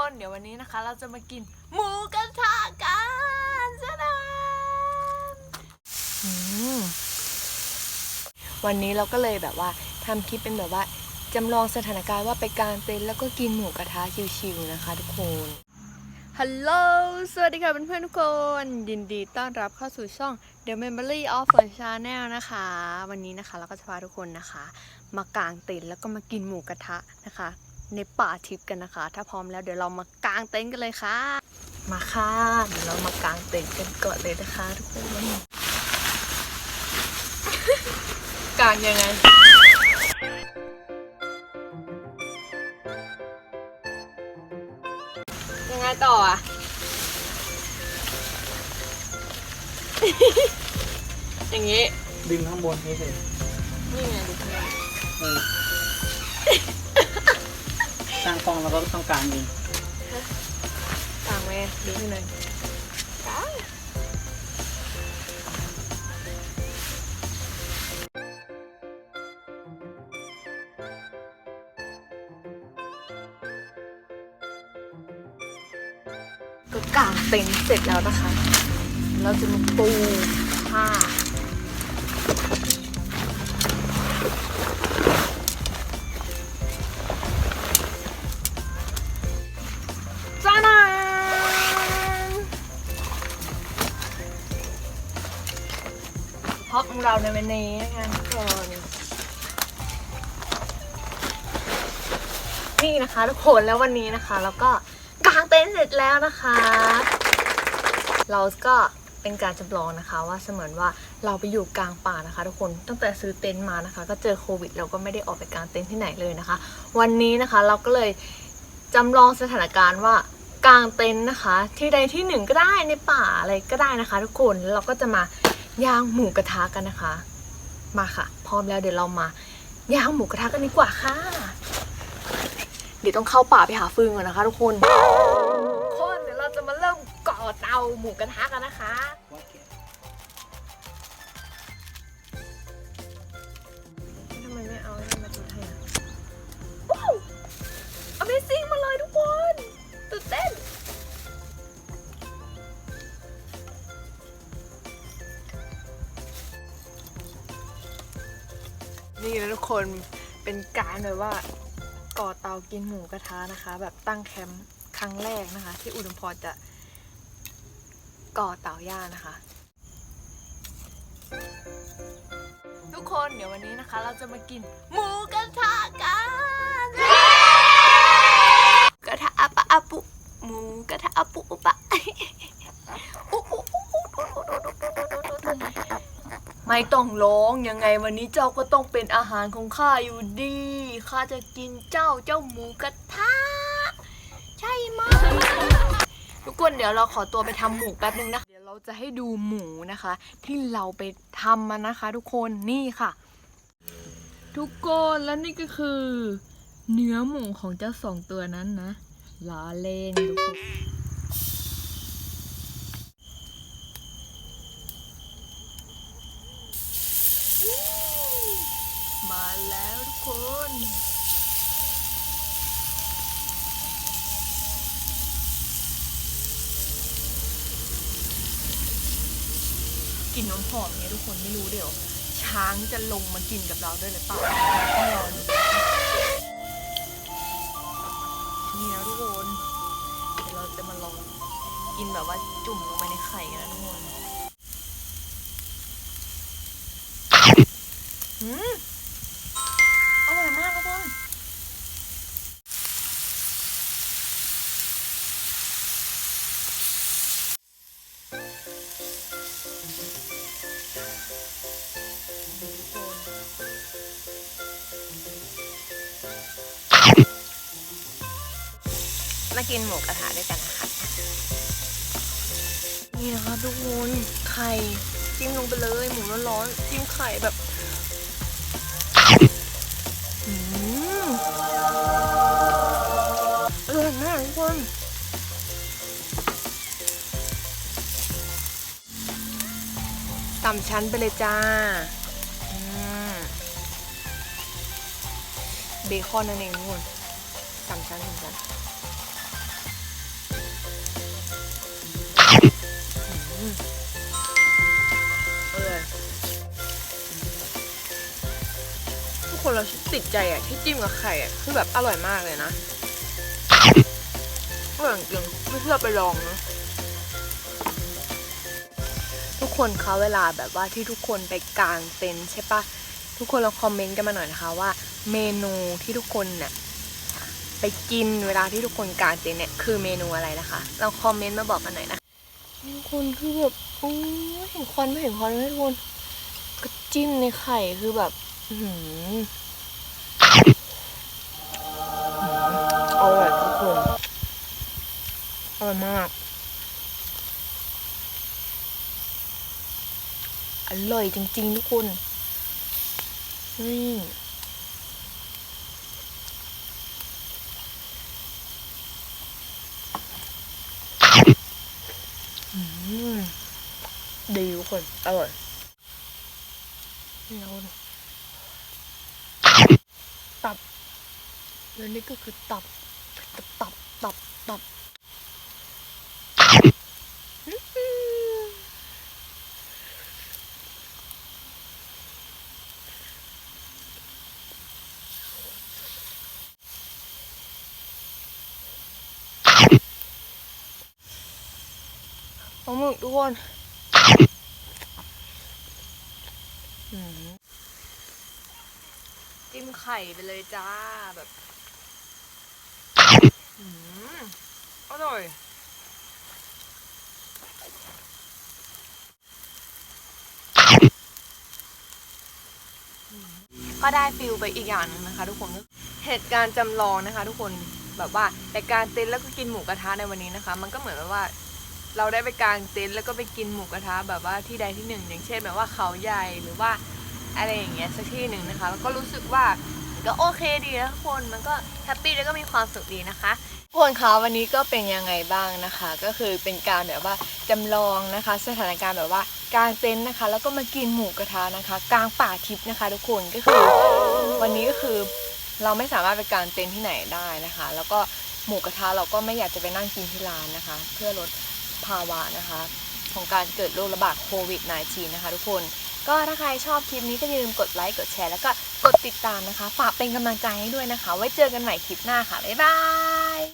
คนเดี๋ยววันนี้นะคะ เราจะมากินหมูกระทะกันซะนะอืมวันนี้เราก็เลยแบบว่าทำคลิปเป็นแบบว่าจำลองสถานการณ์ว่าไปกางเต็นท์แล้วก็กินหมูกระทะชิวๆนะคะ ทุกคนฮัลโหล สวัสดีค่ะเพื่อนๆทุกคน ยินดีต้อนรับเข้าสู่ช่อง The Memory of a Channel นะคะ วันนี้นะคะเราก็จะพาทุกคนนะคะ มากางเต็นท์แล้วก็มากินหมูกระทะนะคะ ในป่าทิพย์กันนะคะ ถ้าพร้อมแล้วเดี๋ยวเรามากางเต็นท์กันเลยค่ะ มาค่ะเดี๋ยวเรามากางเต็นท์กันก่อนเลยนะคะทุกคนกางยังไงยังไงต่ออะอย่างนี้ ดึงข้างบนให้เสร็จนี่ไงดูข้างหน้าเออสร้างฟองแล้วก็ต้องการเองกางไว้ดูให้หน่อยกางก็กางเต็นท์เสร็จแล้วนะคะ เราจะมาปูผ้าจ้า เราในวันนี้นะคะทุกคนนี่นะคะทุกคนแล้ววันนี้นะคะ แล้วก็กางเต็นท์เสร็จแล้วนะคะ เราก็เป็นการจำลองนะคะ ว่าเสมือนว่าเราไปอยู่กลางป่านะคะ ทุกคนตั้งแต่ซื้อเต็นท์มานะคะ ก็เจอโควิด เราก็ไม่ได้ออกไปกางเต็นท์ที่ไหนเลยนะคะ วันนี้นะคะเราก็เลยจำลองสถานการณ์ว่ากางเต็นท์นะคะ ที่ใดที่หนึ่งก็ได้ในป่าอะไรก็ได้นะคะ ทุกคนแล้วเราก็จะมา ย่างหมูกระทะกันนะคะ มาค่ะ พร้อมแล้วเดี๋ยวเรามาย่างหมูกระทะกันดีกว่าค่ะ เดี๋ยวต้องเข้าป่าไปหาฟืนก่อนนะคะ ทุกคนคนเดี๋ยวเราจะมาเริ่มก่อเตาหมูกระทะกันนะคะ นี่นะทุกคนเป็นการแบบว่าก่อเตากินหมูกระทะนะคะ แบบตั้งแคมป์ครั้งแรกนะคะ ที่อุดมพรจะก่อเตาย่างนะคะ ทุกคนเดี๋ยววันนี้นะคะ เราจะมากินหมูกระทะกันกระทะอะปะอะปุหมูกระทะอะปุปะ ไม่ต้องร้องยังไงวันนี้เจ้าก็ต้องเป็นอาหารของข้าอยู่ดีข้าจะกินเจ้าเจ้าหมูกระทะใช่ไหมทุกคนเดี๋ยวเราขอตัวไปทำหมูแป๊บนึงนะเดี๋ยวเราจะให้ดูหมูนะคะ ที่เราไปทำมันนะคะ ทุกคนนี่ค่ะ ทุกคนแล้วนี่ก็คือ เนื้อหมูของเจ้าสองตัวนั้นนะล้อเล่นทุกคน มาแล้วทุกคนกลิ่นน้ำหอมเนี่ยทุกคนไม่รู้เดี๋ยว ช้างจะลงมากินกับเราด้วยหรือเปล่าต้องรอดูนี่นะทุกคนเดี๋ยวเราจะมาลองกินแบบว่าจุ่มลงไปในไข่กันนะทุกคนอืม กินหมูกระทะด้วยกันนะคะนี่นะคะทุกคนไข่จิ้มลงไปเลยหมูร้อนๆจิ้มไข่แบบอืมอร่อยมากทุกคนตำชั้นไปเลยจ้าเบคอนนั่นเองทุกคนตำชั้นตำชั้น ทุกคนเราติดใจอะที่จิ้มกับไข่อะคือแบบอร่อยมากเลยนะอร่อยจริงไม่เชื่อไปลองนะทุกคนเขาเวลาแบบว่าที่ทุกคนไปกลางเต็นใช่ปะทุกคนลองคอมเมนต์กันมาหน่อยนะคะว่า เมนูที่ทุกคนเนี่ยไปกินเวลาที่ทุกคนกลางเต็นเนี่ยคือเมนูอะไรนะคะลองคอมเมนต์มาบอกกันหน่อยนะ คนคือแบบโอ้ยเห็นควันไม่เห็นควันเลยทุกคนก็จิ้มในไข่คือแบบอื้อหืออร่อยทุกคนอร่อยมาก อร่อยจริงๆทุกคนนี่ ดีทุกคน อร่อยนี่นตับแล้วนี่ก็คือตับ ตับ ตับ ตับ ตับอื้อหือ ปลาหมึกทุกคนจิ้มไข่ไปเลยจ้าแบบอืมอร่อยก็ได้ฟิลไปอีกอย่างนึงนะคะ ทุกคนเหตุการณ์จำลองนะคะ ทุกคนแบบว่าแต่การเต็นแล้วก็กินหมูกระทะในวันนี้นะคะ มันก็เหมือนแบบว่า เราได้ไปกางเต็นท์แล้วก็ไปกินหมูกระทะแบบว่าที่ใดที่หนึ่ง อย่างเช่นแบบว่าเขาใหญ่หรือว่าอะไรอย่างเงี้ยสักที่หนึ่งนะคะ แล้วก็รู้สึกว่าก็โอเคดีนะทุกคนมันก็แฮปปี้แล้วก็มีความสุขดีนะคะทุกคนคะวันนี้ก็เป็นยังไงบ้างนะคะ ก็คือเป็นการแบบว่าจำลองนะคะ สถานการณ์แบบว่ากางเต็นท์นะคะ แล้วก็มากินหมูกระทะนะคะ กลางป่าทิพย์นะคะ ทุกคนก็คือวันนี้ก็คือเราไม่สามารถไปกางเต็นท์ที่ไหนได้นะคะ แล้วก็หมูกระทะเราก็ไม่อยากจะไปนั่งกินที่ร้านนะคะ เพื่อลด ภาวะนะคะ ของการเกิดโรคระบาดโควิด -19 นะคะทุกคนก็ถ้าใครชอบคลิปนี้ก็อย่าลืมกดไลค์กดแชร์แล้วก็กดติดตามนะคะ ฝากเป็นกำลังใจให้ด้วยนะคะ ไว้เจอกันใหม่คลิปหน้าค่ะ บ๊ายบาย